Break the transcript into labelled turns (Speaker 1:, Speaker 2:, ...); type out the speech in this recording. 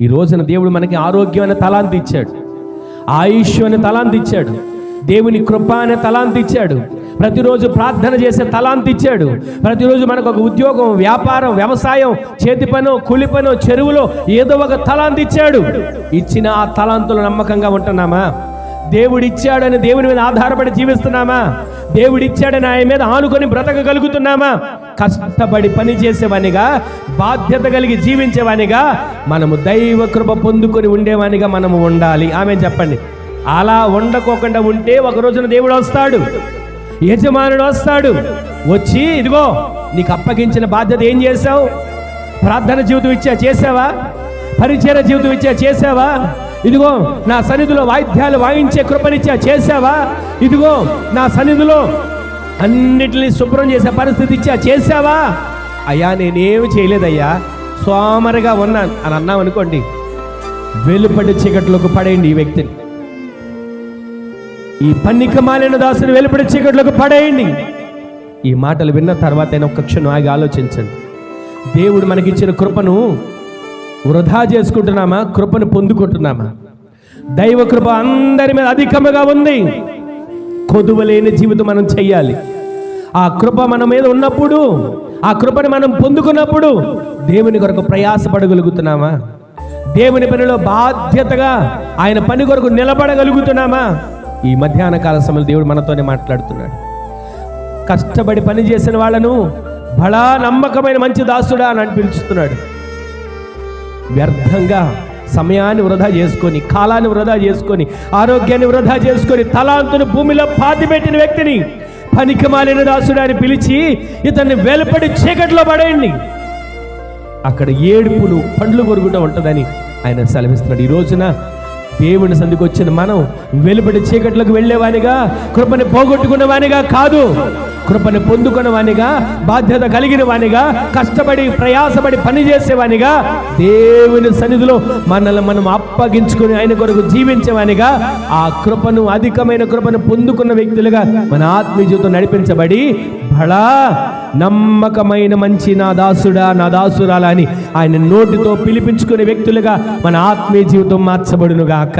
Speaker 1: ఈ రోజున దేవుడు మనకి ఆరోగ్యం అనే తలాంతి ఇచ్చాడు. ఆయుష్ అనే తలాంతి ఇచ్చాడు. దేవుని కృప అనే తలాంతి ఇచ్చాడు. ప్రతిరోజు ప్రార్థన చేసే తలాంతి ఇచ్చాడు. ప్రతిరోజు మనకు ఒక ఉద్యోగం వ్యాపారం వ్యవసాయం చేతి పనో కూలి పనో చెరువులో ఏదో ఒక తలాంతి ఇచ్చాడు. ఇచ్చిన ఆ తలాంతులు నమ్మకంగా ఉంటున్నామా? దేవుడు ఇచ్చాడని దేవుని మీద ఆధారపడి జీవిస్తున్నామా? దేవుడు ఇచ్చాడని ఆయన మీద ఆనుకొని బ్రతకగలుగుతున్నామా? కష్టపడి పని చేసేవానిగా బాధ్యత కలిగి జీవించేవానిగా మనము దైవ కృప పొందుకొని ఉండేవానిగా మనము ఉండాలి. ఆమె చెప్పండి. అలా ఉండకోకుండా ఉంటే ఒక రోజున దేవుడు వస్తాడు. యజమానుడు వస్తాడు. వచ్చి ఇదిగో నీకు అప్పగించిన బాధ్యత ఏం చేసావు ప్రార్థన జీవితం ఇచ్చా చేసావా పరిచయ జీవితం ఇచ్చా చేసావా ఇదిగో నా సన్నిధిలో వాయిద్యాలు వాయించే కృపనిచ్చా చేసావా ఇదిగో నా సన్నిధిలో అన్నిటినీ శుభ్రం చేసే పరిస్థితి ఇచ్చా చేసావా అయ్యా నేనేమి చేయలేదయ్యా. సోమరిగా ఉన్నాను అని అన్నాం అనుకోండి వెలుపడి చీకట్లోకి పడేయండి ఈ వ్యక్తిని. ఈ పన్నిక మాలిన దాసుని వెలుపడి చీకట్లోకి పడేయండి. ఈ మాటలు విన్న తర్వాత ఆయన ఒక్క క్షణం ఆగి ఆలోచించండి. దేవుడు మనకిచ్చిన కృపను వృధా చేసుకుంటున్నామా? కృపను పొందుకుంటున్నామా? దైవ కృప అందరి మీద అధికముగా ఉంది. కొదువలేని జీవితం మనం చెయ్యాలి. ఆ కృప మన మీద ఉన్నప్పుడు ఆ కృపని మనం పొందుకున్నప్పుడు దేవుని కొరకు ప్రయాసపడగలుగుతున్నామా దేవుని పనిలో బాధ్యతగా ఆయన పని కొరకు నిలబడగలుగుతున్నామా? ఈ మధ్యాహ్న కాల సమయంలో దేవుడు మనతోనే మాట్లాడుతున్నాడు. కష్టపడి పని చేసిన వాళ్ళను బలా నమ్మకమైన మంచి దాసుడా అని పిలుచుతున్నాడు వ్యర్థంగా సమయాన్ని వృధా చేసుకొని కాలాన్ని వృధా చేసుకొని ఆరోగ్యాన్ని వృధా చేసుకొని తలాంతును భూమిలో పాతిపెట్టిన వ్యక్తిని పనికి మాలిన దాసుడు అని పిలిచి ఇతన్ని వెలుపడి చీకట్లో పడేయండి. అక్కడ ఏడుపులు పండ్లు కొరుగుతూ ఉంటుందని ఆయన సెలవిస్తున్నాడు. ఈ రోజున దేవుని సందికి వచ్చిన మనం వెలుబడి చీకట్లకు వెళ్ళేవానిగా కృపని పోగొట్టుకున్న వానిగా కాదు. కృపని పొందుకున్న వానిగా బాధ్యత కలిగిన వానిగా కష్టపడి ప్రయాసపడి పని చేసేవానిగా దేవుని సన్నిధిలో మనల్ని మనం అప్పగించుకుని ఆయన కొరకు జీవించేవానిగా ఆ కృపను అధికమైన కృపను పొందుకున్న వ్యక్తులుగా మన ఆత్మీయ జీవితం నడిపించబడి బహళ నమ్మకమైన మంచి నా దాసుడా నా దాసురాలా అని ఆయన నోటితో పిలిపించుకునే వ్యక్తులుగా మన ఆత్మీయ జీవితం మార్చబడునుగాక.